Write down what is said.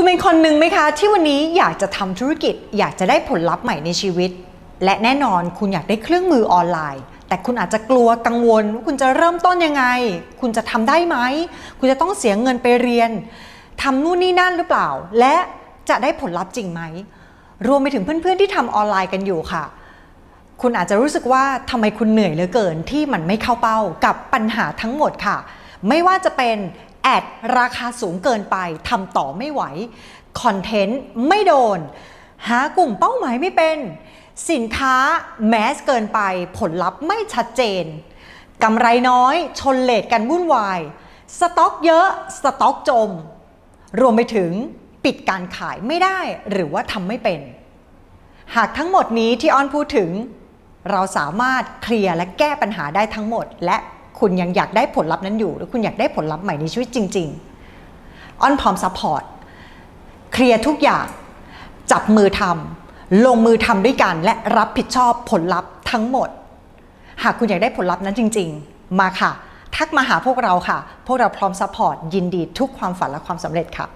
คุณเป็นคนหนึ่งไหมคะ ที่วันนี้อยากจะทำธุรกิจ อยากจะได้ผลลัพธ์ใหม่ในชีวิต และแน่นอนคุณอยากได้เครื่องมือออนไลน์ แต่คุณอาจจะกลัวกังวลว่าคุณจะเริ่มต้นยังไง คุณจะทำได้ไหม คุณจะต้องเสียเงินไปเรียนทำนู่นนี่นั่นหรือเปล่า และจะได้ผลลัพธ์จริงไหม รวมไปถึงเพื่อนๆที่ทำออนไลน์กันอยู่ค่ะ คุณอาจจะรู้สึกว่าทำไมคุณเหนื่อยเหลือเกินที่มันไม่เข้าเป้ากับปัญหาทั้งหมดค่ะ ไม่ว่าจะเป็น แอดราคาสูงเกินไปทำต่อไม่ไหว คอนเทนต์ไม่โดน หากลุ่มเป้าหมายไม่เป็น สินค้าแมสเกินไป ผลลัพธ์ไม่ชัดเจนกำไรน้อยชนเลทกันวุ่นวาย สต็อกเยอะ สต็อกจม รวมไปถึงปิดการขายไม่ได้หรือว่าทำไม่เป็น หากทั้งหมดนี้ที่อ้อนพูดถึง เราสามารถเคลียร์และแก้ปัญหาได้ทั้งหมดและ คุณยังอยากได้ผลลัพธ์นั้นอยู่ หรือคุณอยากได้ผลลัพธ์ใหม่ในชีวิตจริง ๆ อ้อนพร้อมซัพพอร์ตเคลียร์ทุกอย่างจับมือทำลงมือทำด้วยกัน และรับผิดชอบผลลัพธ์ทั้งหมด หากคุณอยากได้ผลลัพธ์นั้นจริง ๆ มาค่ะ ทักมาหาพวกเราค่ะ พวกเราพร้อมซัพพอร์ตยินดีทุกความฝันและความสำเร็จค่ะ